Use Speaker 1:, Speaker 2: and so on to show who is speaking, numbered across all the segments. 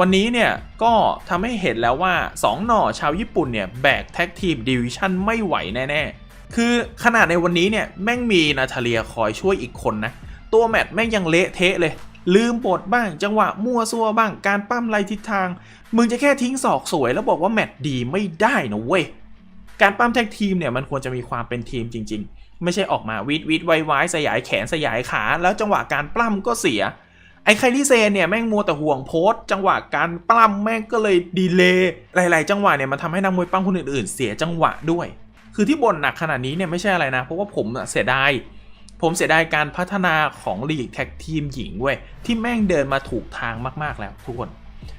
Speaker 1: วันนี้เนี่ยก็ทำให้เห็นแล้วว่า 2 หน่อชาวญี่ปุ่นเนี่ยแบกแท็กทีมดิวิชั่นไม่ไหวแน่ๆ คือขนาดในวันนี้เนี่ยแม่งมีนาทาเลียคอยช่วยอีกคนนะ ตัวแมตช์แม่งยังเละเทะเลย ลืมบทบ้างจังหวะมั่วซั่วบ้างการปั้มไรทิศทาง มึงจะแค่ทิ้งศอกสวยแล้วบอกว่าแมตช์ดีไม่ได้นะเว้ยการปั้มแท็กทีมเนี่ยมันควรจะมีความเป็นทีมจริง ๆ ไม่ใช่ออกมาวิดวิดไวไวสยายแขนสยายขา แล้วจังหวะการปล้ำก็เสีย ไอ้ไคลี่เซนเนี่ยแม่งมัวแต่ห่วงโพสจังหวะการปล้ำแม่งก็เลยดีเลย์หลาย ๆ จังหวะเนี่ยมันทำให้นักมวยปั้มคนอื่น ๆ เสียจังหวะด้วย คือที่บ่นหนักขนาดนี้เนี่ยไม่ใช่อะไรนะ เพราะว่าผมเสียดายผมเสียดายการพัฒนาของลีกแท็กทีมหญิงเว้ยที่แม่งเดินมาถูกทางมาก ๆ แล้วทุกคน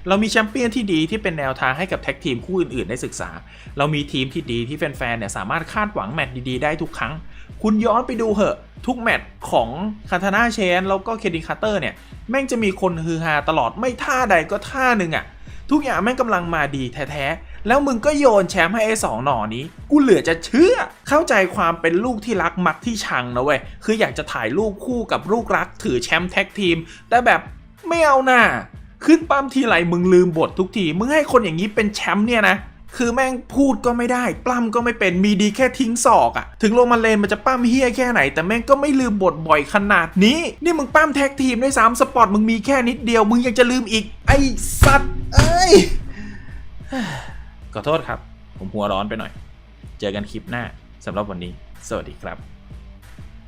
Speaker 1: เรามีแชมเปี้ยนที่ดีที่เป็นแนวทางให้กับแท็กทีมคู่อื่นๆ ได้ศึกษา เรามีทีมที่ดีที่แฟนๆเนี่ยสามารถคาดหวังแมตช์ดีๆ ได้ทุกครั้ง คุณย้อนไปดูเหอะทุกแมตช์ของคาทาน่าเชนแล้วก็เคดิคาร์เตอร์เนี่ยแม่งจะมีคนฮือฮาตลอดไม่ท่าใดก็ท่าหนึ่งอะทุกอย่างแม่งกำลังมาดีแท้ๆ แล้วมึงก็โยนแชมป์ให้ไอ้สองหน่อนี้ กูเหลือจะเชื่อ เข้าใจความเป็นลูกที่รักมักที่ชังนะเว้ย คืออยากจะถ่ายรูปคู่กับลูกรักถือแชมป์แท็กทีม แต่แบบไม่เอาหน่า ขึ้นปั้มทีไรมึงลืมบททุกที มึงให้คนอย่างนี้เป็นแชมป์เนี่ยนะ คือแม่งพูดก็ไม่ได้ ปล้ำก็ไม่เป็นมีดีแค่ทิ้งศอกอะถึงโรมันเลนมันจะปั้มเฮี้ยแค่ไหน แต่แม่งก็ไม่ลืมบทบ่อยขนาดนี้ นี่มึงปั้มแท็กทีมด้วยซ้ำสปอร์ตมึงมีแค่นิดเดียว มึงยังจะลืมอีก ไอ้สัตว์เอ้ยขอโทษครับ ผมหัวร้อนไปหน่อย เจอกันคลิปหน้าสำหรับวันนี้ สวัสดีครับ